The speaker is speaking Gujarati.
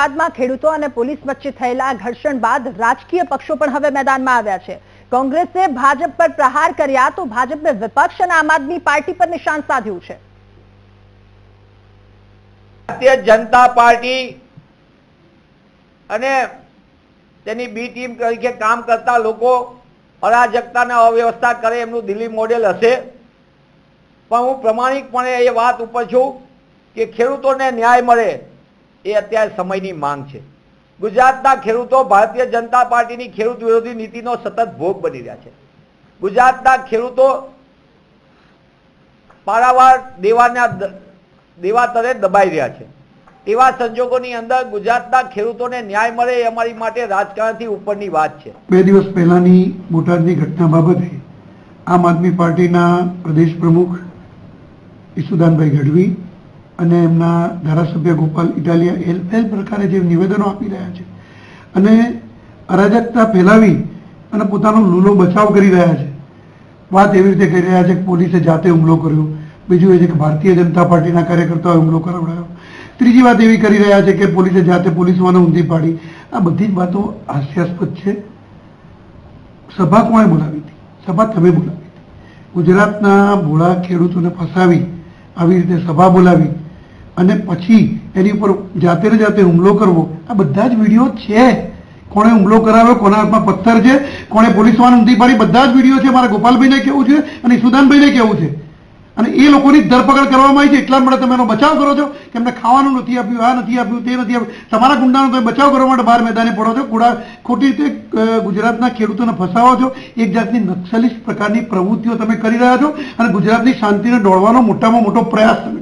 બોટાદમાં ખેડૂતો અને પોલીસ વચ્ચે થયેલા ઘર્ષણ બાદ રાજકીય પક્ષો પણ હવે મેદાનમાં આવ્યા છે. કોંગ્રેસે ભાજપ પર પ્રહાર કર્યા તો ભાજપે વિપક્ષ અને આમ આદમી પાર્ટી પર નિશાન સાધ્યું છે. ભારતીય જનતા પાર્ટી અને તેની બી ટીમ તરીકે કામ કરતા લોકો અરાજકતા અને અવ્યવસ્થા કરે એમનું દિલ્હી મોડેલ હશે. પણ હું પ્રમાણિકપણે એ વાત ઉપર છું કે ખેડૂતોને ન્યાય મળે. એ અત્યારે સમયની માંગ છે. ગુજરાતના ખેડૂતો ભારતીય જનતા પાર્ટીની ખેડૂત વિરોધી નીતિનો સતત ભોગ બની રહ્યા છે. ગુજરાતના ખેડૂતો પારાવાર દેવાના દ- દેવા તરે દબાઈ રહ્યા છે. એવા સંજોગોની અંદર ગુજરાતના ખેડૂતોને ન્યાય મળે એ અમારી માટે રાજકારણથી ઉપરની વાત છે. બે દિવસ પહેલાની બોટાદની ઘટના બાબતે આમ આદમી પાર્ટીના પ્રદેશ પ્રમુખ ઈસુદાનભાઈ ગઢવી અને એમના ધારાસભ્ય ગોપાલ ઇટાલિયા એલ એલ પ્રકારે જે નિવેદનો આપી રહ્યા છે. અને અરાજકતા ફેલાવી અને પોતાનો લૂલો બચાવ કરી રહ્યા છે. વાત એવી રીતે કરી રહ્યા છે કે પોલીસે જાતે હુમલો કર્યો. બીજું એ છે કે ભારતીય જનતા પાર્ટીના કાર્યકર્તાઓએ હુમલો કરાવડાયો. ત્રીજી વાત એવી કરી રહ્યા છે કે પોલીસે જાતે પોલીસવાને ઊંધી પાડી. આ બધી જ વાતો હાસ્યાસ્પદ છે. સભા કોણે બોલાવી હતી? સભા તમે બોલાવી હતી? ગુજરાતના ભોળા ખેડૂતોને ફસાવી, આવી રીતે સભા બોલાવી અને પછી એની ઉપર જાતે ને જાતે હુમલો કરવો, આ બધા જ વીડિયો છે. કોણે હુમલો કરાવ્યો, કોના હાથમાં પથ્થર છે, કોણે પોલીસ વાન ઊંધી પાડી, બધા જ વીડિયો છે. મારા ગોપાલભાઈને કેવું છે અને સુદાનભાઈને કેવું છે. અને એ લોકોની ધરપકડ કરવામાં આવી છે. એટલા માટે તમે એનો બચાવ કરો છો, કે એમને ખાવાનું નથી આપ્યું, આ નથી આપ્યું, તે નથી આપ્યું. તમારા ગુંડાનો તમે બચાવ કરવા માટે બહાર મેદાને પડો છો. ગુડા ખોટી રીતે ગુજરાતના ખેડૂતોને ફસાવો છો. એક જાતની નક્સલિસ્ટ પ્રકારની પ્રવૃત્તિઓ તમે કરી રહ્યા છો અને ગુજરાતની શાંતિને દોડવાનો મોટામાં મોટો પ્રયાસ તમે